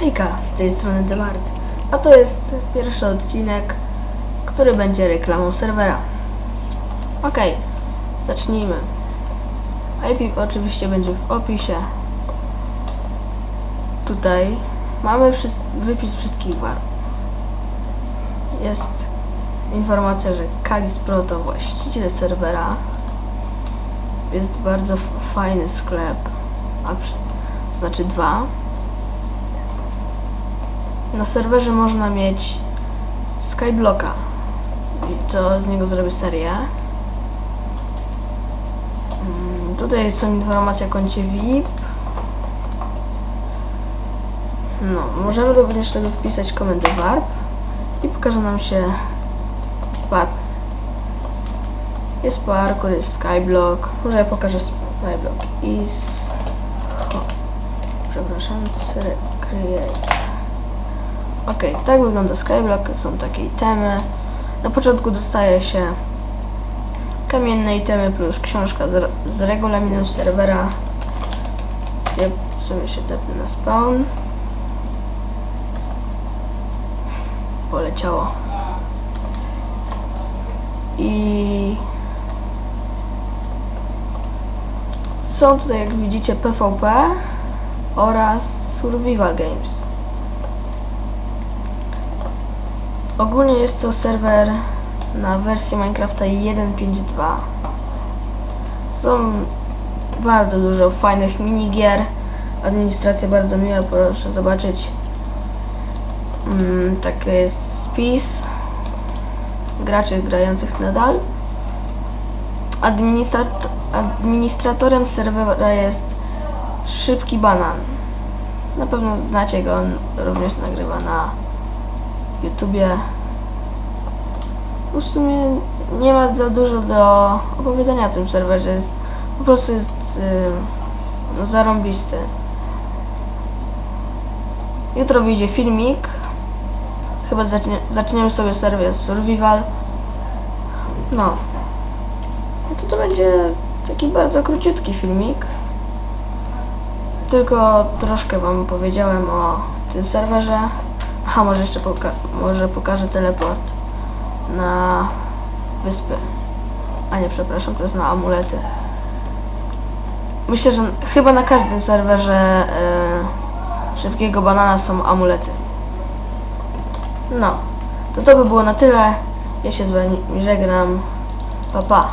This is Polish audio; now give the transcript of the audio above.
Hejka, z tej strony Demart, a to jest pierwszy odcinek, który będzie reklamą serwera. Okej, zacznijmy. IP oczywiście będzie w opisie. Tutaj mamy wszys- wypis wszystkich warów. Jest informacja, że Kalis Pro to właściciel serwera. Jest bardzo fajny sklep, a przy- to znaczy dwa. Na serwerze można mieć Skyblocka. Co z niego zrobię serię. Mm, Tutaj są informacje o koncie VIP. No, możemy również sobie wpisać komendę warp i pokaże nam się warp. Jest parkour, jest skyblock. Może ja pokażę skyblock. Is... Ho. Przepraszam, cre- create. Okej, tak wygląda Skyblock, są takie itemy. Na początku dostaje się kamienne itemy plus książka z, z regulaminem serwera. Ja sobie się tepnę na spawn. Poleciało. I są tutaj, jak widzicie, PvP oraz Survival Games. Ogólnie jest to serwer na wersji Minecrafta 1.5.2. Są bardzo dużo fajnych minigier. Administracja bardzo miła, proszę zobaczyć. Mm, tak jest spis graczy grających nadal. Administrat administratorem serwera jest Szybki Banan. Na pewno znacie go, on również nagrywa na YouTubie. W sumie nie ma za dużo do opowiedzenia o tym serwerze. Po prostu jest y, no, zarąbisty. Jutro wyjdzie filmik. Chyba zacznie, zaczniemy sobie serię Survival. No. no to to będzie taki bardzo króciutki filmik. Tylko troszkę wam powiedziałem o tym serwerze. Aha, może jeszcze poka- może pokażę teleport na wyspy. A nie, przepraszam, to jest na amulety. Myślę, że chyba na każdym serwerze e, szybkiego banana są amulety. No, to to by było na tyle. Ja się z wami żegnam. Pa, pa.